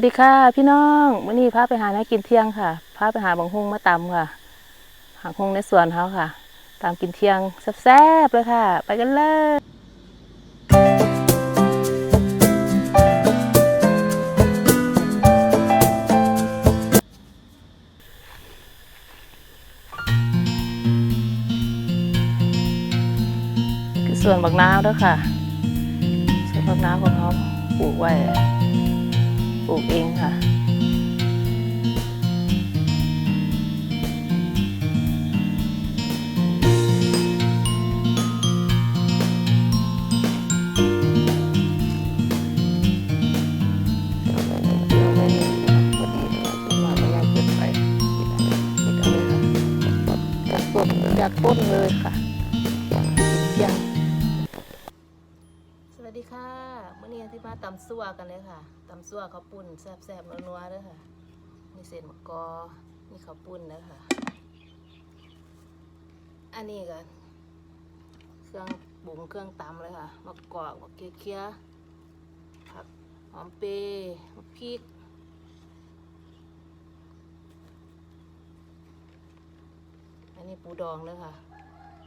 วัสดีค่ะ พี่น้องวันนี้พาไปหาน้ากินเที่ยงค่ะพาไปหาบางฮงมาตำค่ะหางฮงในสวนเขาค่ะตามกินเที่ยงแซ่บๆเลยค่ะ ไปกันเลยคือสวนบักนาวด้วยค่ะสวนบักนาวของเขาปลูกไว้ ปลูกเองค่ะ ดีค่ะเมื่อนี้ที่มาตำซั่วกันเลยค่ะตำซั่วข้าวปุ้นแซ่บๆนัวๆเลยค่ะมีเศษมะกอมีข้าวปุ้นนะคะ อันนี้ก็เครื่องปรุงเครื่องตำเลยค่ะมะกอกมะเขือเคี้ยผักหอมเปรย์มะพริกอันนี้ปูดองเลยค่ะ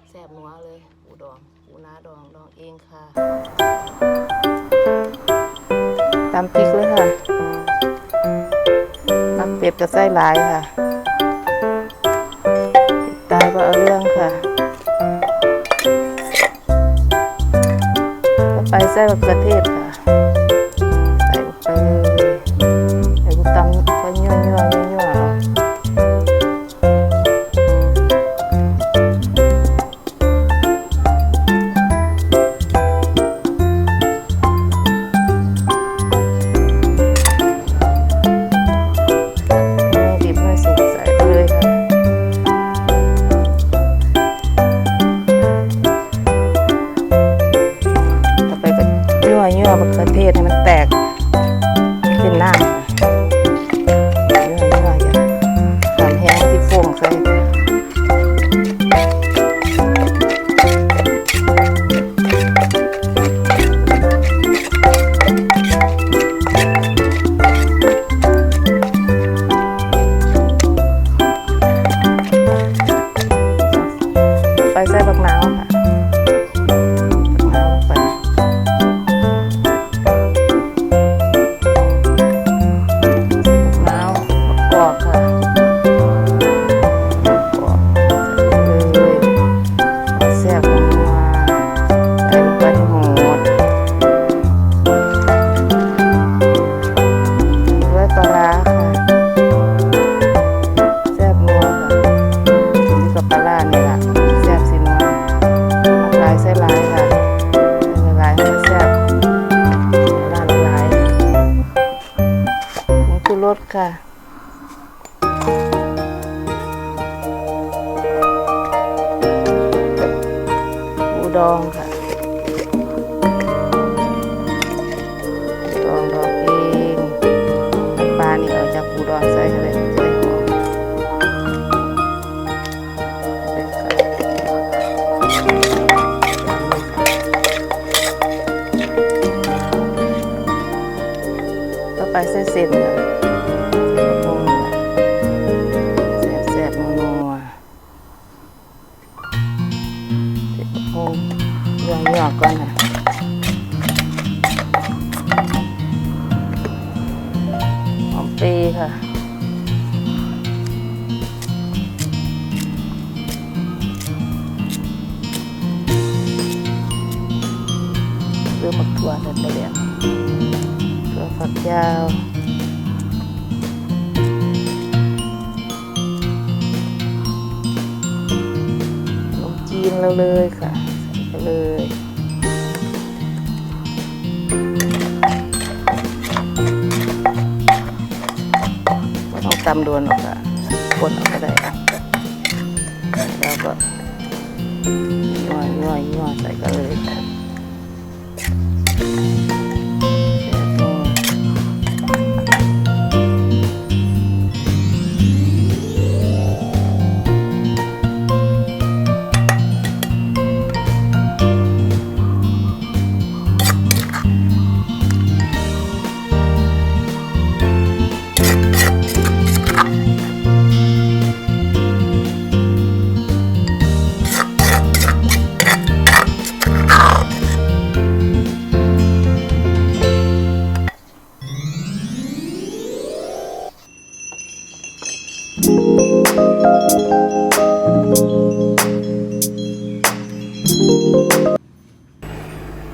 แซ่บนัวเลยปูดอง ปูนาดองดองเองค่ะตำพริกเลยค่ะมักเป็ดกับไส้หลายค่ะตายก็เอาเรื่องค่ะต่อไปไส้บักเขือเทศค่ะ บักนาวค่ะ สค่ะ ปูดองค่ะดองดองเองปลานี่เอาจากปูดองใส่เข้าไปจะได้หอมเป็นค่ะต่อไปเส้นเส้นค่ะ อมักถั่วนั่นเปแล้วถั่วฝักยาวขนจีนเราเลยค่ะใส่ไปเลยต้องตำดวนออกค่ะคนออกก็ได้ค่ะแล้วก็ย่อยย่อยย่อยใส่ก็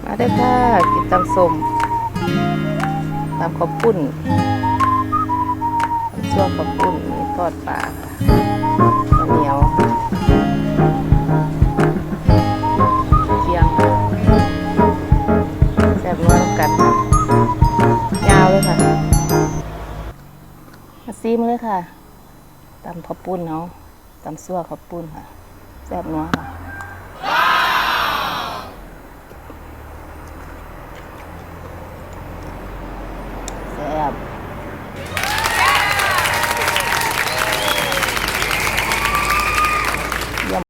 มาได้ค่ะ กินตำสมตำข้าวปุ้นตำซั่วข้าวปุ้นมีทอดปลาข้าวเหนียวเจียงแซ่บนัวน้ำกันยาวเลยค่ะมาซีมเลยค่ะ ตำข้าวปุ้นเนาะตำซั่วข้าวปุ้นค่ะ แซ่บนัวค่ะ